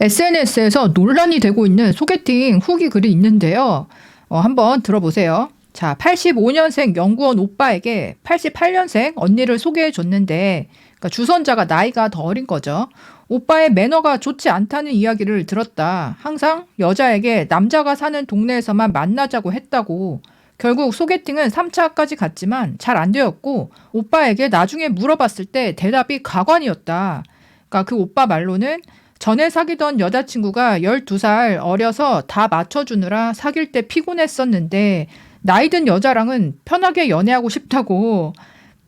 SNS에서 논란이 되고 있는 소개팅 후기 글이 있는데요. 어, 한번 들어보세요. 자, 85년생 연구원 오빠에게 88년생 언니를 소개해 줬는데, 그러니까 주선자가 나이가 더 어린 거죠. 오빠의 매너가 좋지 않다는 이야기를 들었다. 항상 여자에게 남자가 사는 동네에서만 만나자고 했다고. 결국 소개팅은 3차까지 갔지만 잘 안 되었고, 오빠에게 나중에 물어봤을 때 대답이 가관이었다. 그러니까 그 오빠 말로는 전에 사귀던 여자친구가 12살 어려서 다 맞춰주느라 사귈 때 피곤했었는데 나이 든 여자랑은 편하게 연애하고 싶다고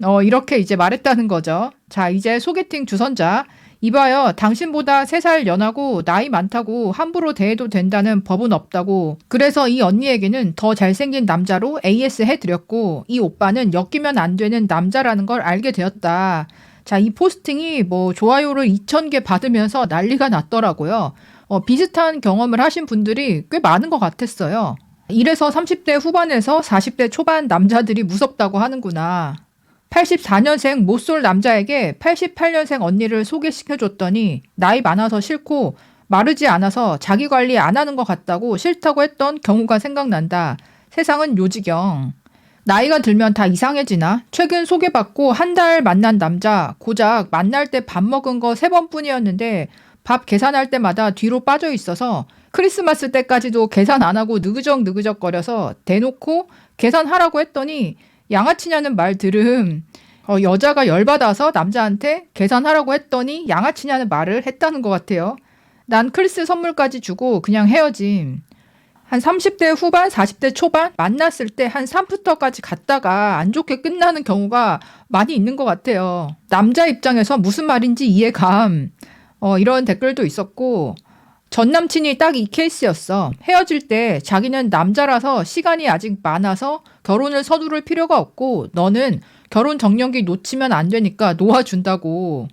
어, 이렇게 이제 말했다는 거죠. 자, 이제 소개팅 주선자. 이봐요. 당신보다 3살 연하고 나이 많다고 함부로 대해도 된다는 법은 없다고. 그래서 이 언니에게는 더 잘생긴 남자로 AS 해드렸고, 이 오빠는 엮이면 안 되는 남자라는 걸 알게 되었다. 자, 이 포스팅이 뭐 좋아요를 2,000개 받으면서 난리가 났더라고요. 어, 비슷한 경험을 하신 분들이 꽤 많은 것 같았어요. 이래서 30대 후반에서 40대 초반 남자들이 무섭다고 하는구나. 84년생 못쏠 남자에게 88년생 언니를 소개시켜줬더니 나이 많아서 싫고 마르지 않아서 자기 관리 안 하는 것 같다고 싫다고 했던 경우가 생각난다. 세상은 요지경. 나이가 들면 다 이상해지나? 최근 소개받고 한 달 만난 남자, 고작 만날 때 밥 먹은 거 세 번뿐이었는데 밥 계산할 때마다 뒤로 빠져 있어서 크리스마스 때까지도 계산 안 하고 느그적 느그적 거려서 대놓고 계산하라고 했더니 양아치냐는 말 들음 어, 여자가 열받아서 남자한테 계산하라고 했더니 양아치냐는 말을 했다는 것 같아요. 난 크리스 선물까지 주고 그냥 헤어짐. 한 30대 후반, 40대 초반 만났을 때 한 3푸터까지 갔다가 안 좋게 끝나는 경우가 많이 있는 것 같아요. 남자 입장에서 무슨 말인지 이해감. 어, 이런 댓글도 있었고, 전 남친이 딱 이 케이스였어. 헤어질 때 자기는 남자라서 시간이 아직 많아서 결혼을 서두를 필요가 없고, 너는 결혼 정년기 놓치면 안 되니까 놓아준다고.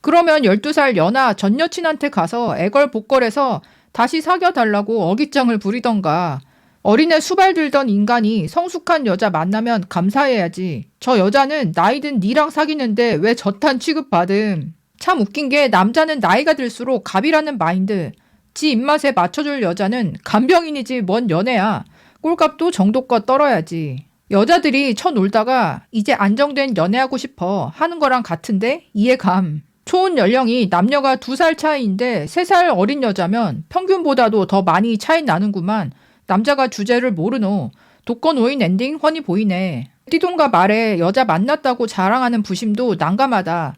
그러면 12살 연하 전 여친한테 가서 애걸복걸해서 다시 사귀어달라고 어깃장을 부리던가. 어린애 수발 들던 인간이 성숙한 여자 만나면 감사해야지. 저 여자는 나이든 니랑 사귀는데 왜 저탄 취급받음. 참 웃긴 게 남자는 나이가 들수록 갑이라는 마인드. 지 입맛에 맞춰줄 여자는 간병인이지 뭔 연애야. 꼴값도 정도껏 떨어야지. 여자들이 쳐 놀다가 이제 안정된 연애하고 싶어 하는 거랑 같은데 이해감. 초혼 연령이 남녀가 두 살 차이인데 세 살 어린 여자면 평균보다도 더 많이 차이 나는구만. 남자가 주제를 모르노. 독거노인 엔딩 훤히 보이네. 띠동가 말에 여자 만났다고 자랑하는 부심도 난감하다.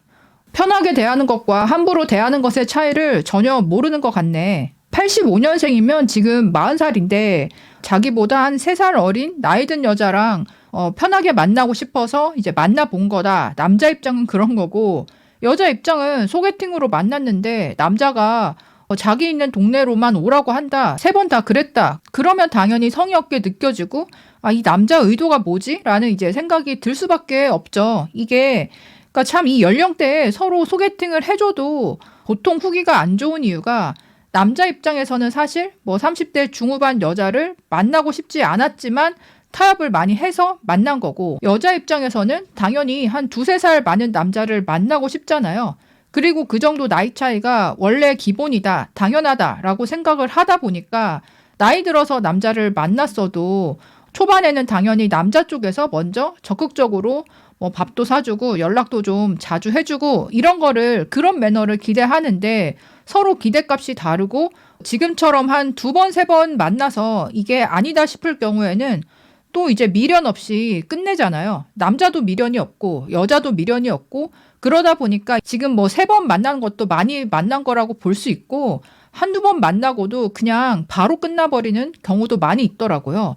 편하게 대하는 것과 함부로 대하는 것의 차이를 전혀 모르는 것 같네. 85년생이면 지금 40살인데 자기보다 한 3살 어린 나이 든 여자랑 어, 편하게 만나고 싶어서 이제 만나본 거다. 남자 입장은 그런 거고 여자 입장은 소개팅으로 만났는데 남자가 어, 자기 있는 동네로만 오라고 한다. 세 번 다 그랬다. 그러면 당연히 성의 없게 느껴지고 아, 이 남자 의도가 뭐지? 라는 이제 생각이 들 수밖에 없죠. 이게 그러니까 참 이 연령대에 서로 소개팅을 해줘도 보통 후기가 안 좋은 이유가 남자 입장에서는 사실 뭐 30대 중후반 여자를 만나고 싶지 않았지만 타협을 많이 해서 만난 거고 여자 입장에서는 당연히 한 두세 살 많은 남자를 만나고 싶잖아요. 그리고 그 정도 나이 차이가 원래 기본이다, 당연하다라고 생각을 하다 보니까 나이 들어서 남자를 만났어도 초반에는 당연히 남자 쪽에서 먼저 적극적으로 뭐 밥도 사주고 연락도 좀 자주 해주고 이런 거를 그런 매너를 기대하는데 서로 기대값이 다르고 지금처럼 한 두 번, 세 번 만나서 이게 아니다 싶을 경우에는 또 이제 미련 없이 끝내잖아요. 남자도 미련이 없고 여자도 미련이 없고 그러다 보니까 지금 뭐 세 번 만난 것도 많이 만난 거라고 볼 수 있고 한두 번 만나고도 그냥 바로 끝나버리는 경우도 많이 있더라고요.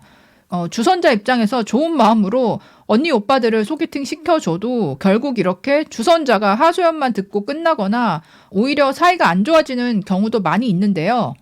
어, 주선자 입장에서 좋은 마음으로 언니 오빠들을 소개팅 시켜줘도 결국 이렇게 주선자가 하소연만 듣고 끝나거나 오히려 사이가 안 좋아지는 경우도 많이 있는데요.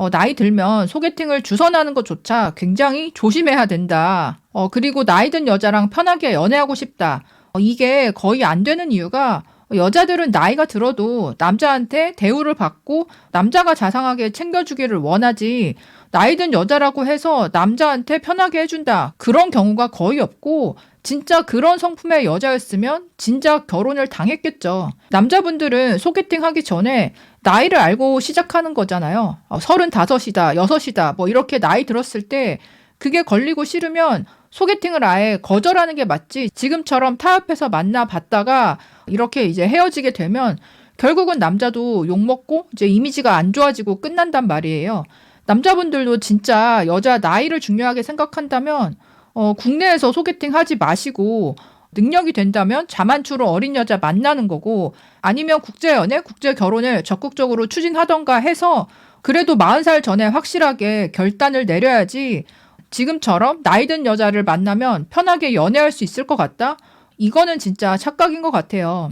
어, 나이 들면 소개팅을 주선하는 것조차 굉장히 조심해야 된다. 어, 그리고 나이 든 여자랑 편하게 연애하고 싶다. 어, 이게 거의 안 되는 이유가 여자들은 나이가 들어도 남자한테 대우를 받고 남자가 자상하게 챙겨주기를 원하지 나이 든 여자라고 해서 남자한테 편하게 해준다. 그런 경우가 거의 없고 진짜 그런 성품의 여자였으면 진작 결혼을 당했겠죠. 남자분들은 소개팅 하기 전에 나이를 알고 시작하는 거잖아요. 어, 서른다섯이다, 여섯이다, 뭐 이렇게 나이 들었을 때 그게 걸리고 싫으면 소개팅을 아예 거절하는 게 맞지. 지금처럼 타협해서 만나봤다가 이렇게 이제 헤어지게 되면 결국은 남자도 욕먹고 이제 이미지가 안 좋아지고 끝난단 말이에요. 남자분들도 진짜 여자 나이를 중요하게 생각한다면 어, 국내에서 소개팅 하지 마시고 능력이 된다면 자만추로 어린 여자 만나는 거고 아니면 국제 연애, 국제 결혼을 적극적으로 추진하던가 해서 그래도 40살 전에 확실하게 결단을 내려야지 지금처럼 나이 든 여자를 만나면 편하게 연애할 수 있을 것 같다? 이거는 진짜 착각인 것 같아요.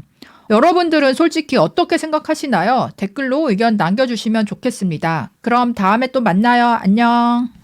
여러분들은 솔직히 어떻게 생각하시나요? 댓글로 의견 남겨주시면 좋겠습니다. 그럼 다음에 또 만나요. 안녕.